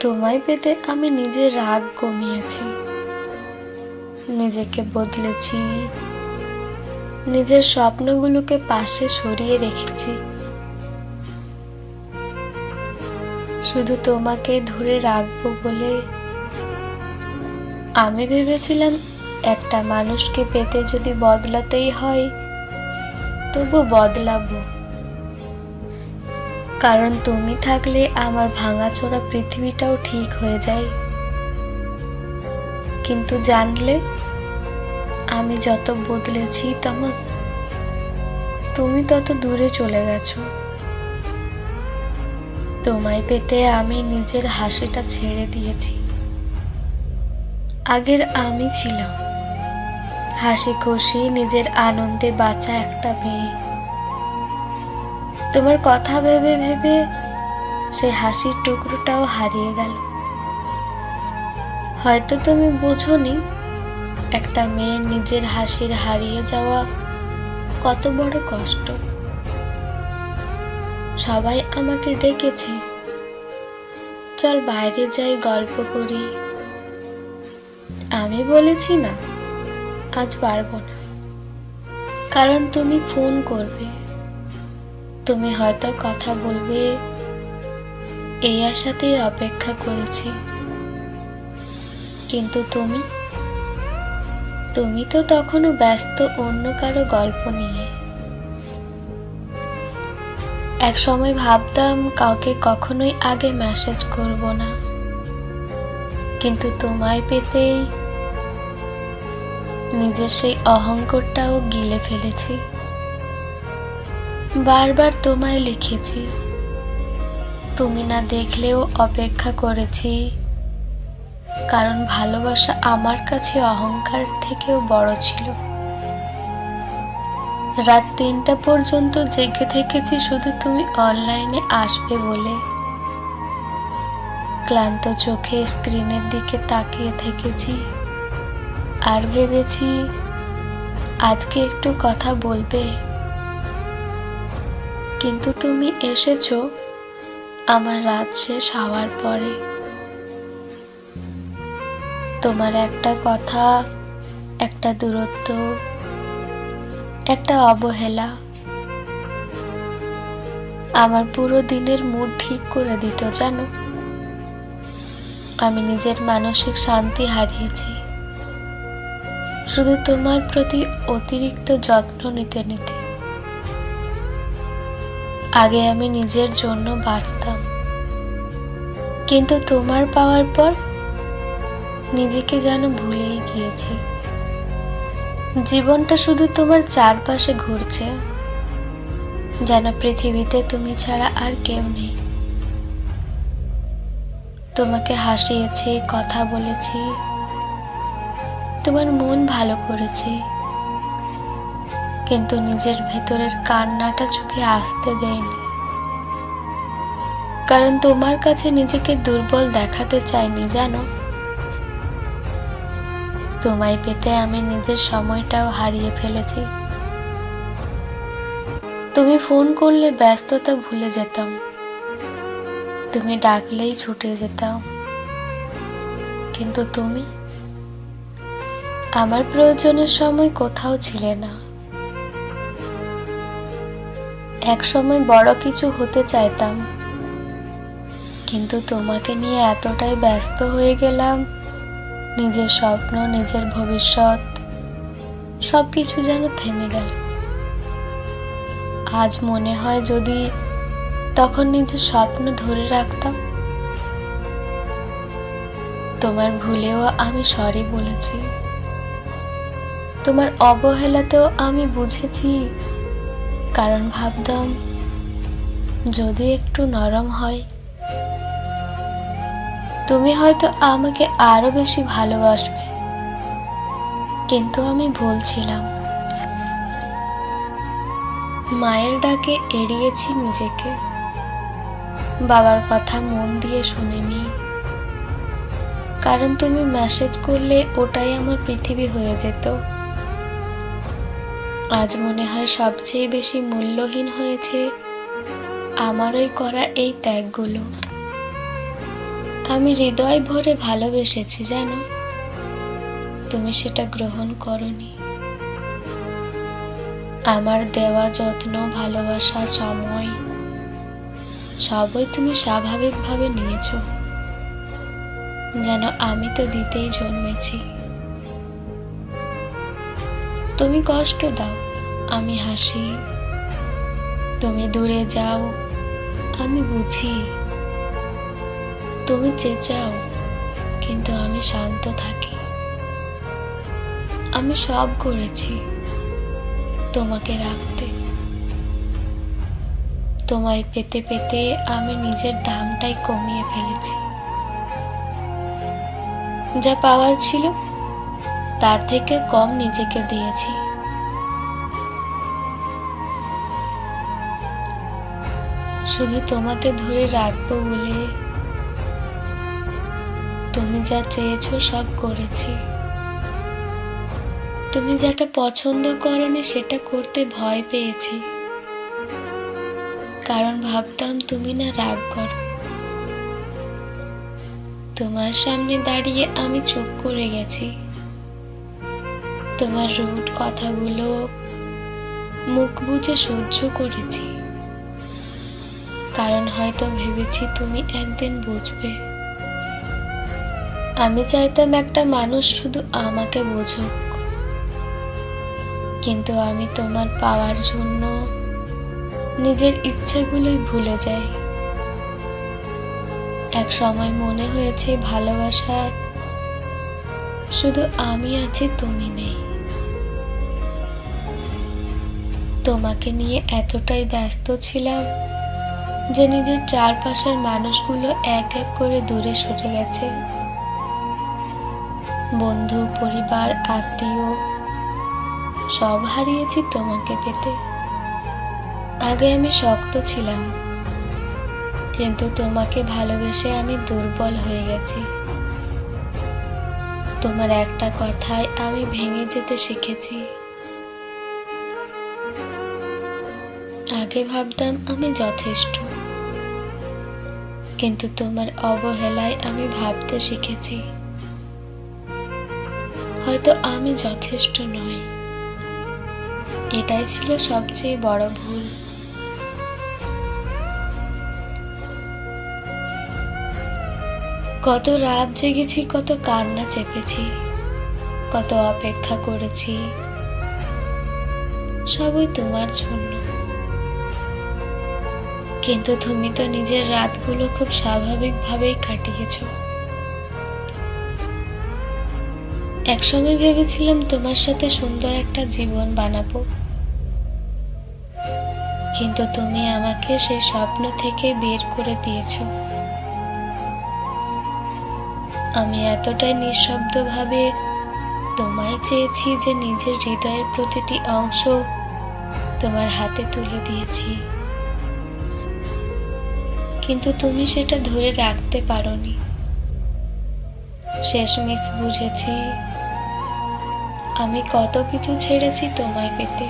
তোমায় পেতে আমি নিজের রাগ কমিয়েছি। নিজেকে বদলেছি। নিজের স্বপ্নগুলোকে পাশে সরিয়ে রেখেছি। শুধু তোমাকে ধরে রাখব বলে আমি ভেবেছিলাম একটা মানুষকে পেতে যদি বদলাতেই হয়, তবু বদলাবো। কারণ তুমি থাকলে আমার ভাঙাচোরা পৃথিবীটাও ঠিক হয়ে যায়। কিন্তু জানলে, আমি যত বদলেছি তেমন তুমি তত দূরে চলে গেছো। তোমায় পেতে আমি নিজের হাসিটা ছেড়ে দিয়েছি। আগের আমি ছিলাম। হাসি খুশি নিজের আনন্দে বাঁচা একটা মেয়ে। তোমার কথা ভেবে ভেবে সেই হাসির টুকরোটাও হারিয়ে গেল। হয়তো তুমি বোঝনি, একটা মেয়ের নিজের হাসির হারিয়ে যাওয়া কত বড় কষ্ট। সবাই আমাকে ডেকেছে। চল বাইরে যাই, গল্প করি। আমি বলেছি না, আজ পারব না। কারণ তুমি ফোন করবে। তুমি হয়তো কথা বলবে। এই আশাতেই অপেক্ষা করেছি। কিন্তু তুমি? তুমি তো তখনও ব্যস্ত অন্য কারও গল্প নিয়ে। এক সময় ভাবতাম কাউকে কখনোই আগে মেসেজ করব না। কিন্তু তোমায় পেতেই নিজের সেই অহংকারটাও গিলে ফেলেছি। বারবার তোমায় লিখেছি। তুমি না দেখলেও অপেক্ষা করেছি। কারণ ভালোবাসা আমার কাছে অহংকার থেকেও বড় ছিল। রাত তিনটা পর্যন্ত জেগে থেকেছি শুধু তুমি অনলাইনে আসবে বলে। ক্লান্ত চোখে স্ক্রিনের দিকে তাকিয়ে থেকেছি। আর ভেবেছি, আজকে একটু কথা বলবে। কিন্তু তুমি এসেছ আমার রাত শেষ হওয়ার পরে। তোমার একটা কথা, একটা দূরত্ব, একটা অবহেলা আমার পুরো দিনের মুড ঠিক করে দিত, জানো? আমি নিজের মানসিক শান্তি হারিয়েছি। শুধু তোমার প্রতি অতিরিক্ত যত্ন নিতে নিতে। আগে আমি নিজের জন্য বাঁচতাম। কিন্তু তোমার পাওয়ার পর নিজেকে যেন ভুলেই গিয়েছি। জীবনটা শুধু তোমার চারপাশে ঘুরছে, যেন পৃথিবীতে তুমি ছাড়া আর কেউ নেই। তোমাকে হাসিয়েছি, কথা বলেছি, তোমার মন ভালো করেছি। কিন্তু নিজের ভেতরের কান্নাটা চোখে আসতে দেয়নি। কারণ তোমার কাছে নিজেকে দুর্বল দেখাতে চাইনি, জানো? তোমায় পেতে আমি নিজের সময়টাও হারিয়ে ফেলেছি। তুমি ফোন করলে ব্যস্ততা ভুলে যেতাম। তুমি ডাকলেই ছুটে যেতাম। কিন্তু তুমি আমার প্রয়োজনের সময় কোথাও ছিলে না। এক সময় বড় কিছু হতে চাইতাম। কিন্তু তোমাকে নিয়ে এতটাই ব্যস্ত হয়ে গেলাম, নিজের স্বপ্ন, নিজের ভবিষ্যৎ সব কিছু যেন থেমে গেল। আজ মনে হয় যদি তখন নিজের স্বপ্ন ধরে রাখতাম, তোমার ভুলেও আমি সরি বলেছি। তোমার অবহেলাতেও আমি বুঝেছি কারণ ভাবতাম, যদি একটু নরম হয়, তুমি হয়তো আমাকে আরও বেশি ভালোবাসবে। কিন্তু আমি ভুলছিলাম। মায়ের ডাকে এড়িয়েছি নিজেকে। বাবার কথা মন দিয়ে শুনিনি। কারণ তুমি মেসেজ করলে ওটাই আমার পৃথিবী হয়ে যেত। আজ মনে হয় সবচেয়ে বেশি মূল্যহীন হয়েছে আমারই করা এই ত্যাগগুলো। আমি হৃদয় ভরে ভালোবেসেছি, জানো? তুমি সেটা গ্রহণ করনি। আমার দেওয়া যত্ন, ভালোবাসা, সময়, সবই তুমি স্বাভাবিকভাবে নিয়েছো। যেন আমি তো দিতেই জন্মেছি। তুমি কষ্ট দাও। আমি হাসি। তুমি দূরে যাও, আমি বুঝি। তুমি চেঁচাও, কিন্তু আমি শান্ত থাকি। আমি সব করেছি তোমাকে রাখতে। তোমায় পেতে পেতে আমি নিজের দামটাই কমিয়ে ফেলেছি। যা পাওয়ার ছিল, তার থেকে কম নিজেকে দিয়েছি। শুধু তোমাকে ধরে রাখব বলে তুমি যা চেয়েছো সব করেছি। তুমি যেটা পছন্দ করনি সেটা করতে ভয় পেয়েছি। কারণ ভাবতাম তুমি না রাগ করো তোমার সামনে দাঁড়িয়ে আমি চুপ করে গেছি। তোমার রুট কথাগুলো মুখ বুঝে সহ্য করেছি। কারণ হয়তো ভেবেছি তুমি একদিন বুঝবে। আমি চাইতাম একটা মানুষ শুধু আমাকে বোঝুক। কিন্তু আমি তোমার পাওয়ার জন্য নিজের ইচ্ছেগুলোই ভুলে যাই। এক সময় মনে হয়েছে ভালোবাসা শুধু আমি আছি, তুমি নেই। তোমাকে নিয়ে এতটাই ব্যস্ত ছিলাম যে নিজের চারপাশের মানুষগুলো এক এক করে দূরে সরে গেছে। বন্ধু, পরিবার, আত্মীয়, সব হারিয়েছি তোমাকে পেতে। আগে আমি শক্ত ছিলাম, কিন্তু তোমাকে ভালোবেসে আমি দুর্বল হয়ে গেছি। তোমার একটা কথায় আমি ভেঙে যেতে শিখেছি। আগে ভাবতাম আমি যথেষ্ট। কিন্তু তোমার অবহেলায় আমি ভাবতে শিখেছি। হয়তো আমি যথেষ্ট নই। এটাই ছিল সবচেয়ে বড় ভুল। কত রাত জেগেছি, কত কান্না চেপেছি, কত অপেক্ষা করেছি। সবই তোমার জন্য। কিন্তু তুমি তো নিজের রাতগুলো খুব স্বাভাবিকভাবেই কাটিয়েছো। একসময় ভেবেছিলাম তোমার সাথে সুন্দর একটা জীবন বানাবো। কিন্তু তুমি আমাকে সেই স্বপ্ন থেকে বের করে দিয়েছ। আমি এতটাই নিঃশব্দভাবে তোমায় চেয়েছি যে নিজের হৃদয়ের প্রতিটি অংশ তোমার হাতে তুলে দিয়েছি। কিন্তু তুমি সেটা ধরে রাখতে পারোনি। শেষমেশ বুঝেছি আমি কত কিছু ছেড়েছি তোমায় পেতে।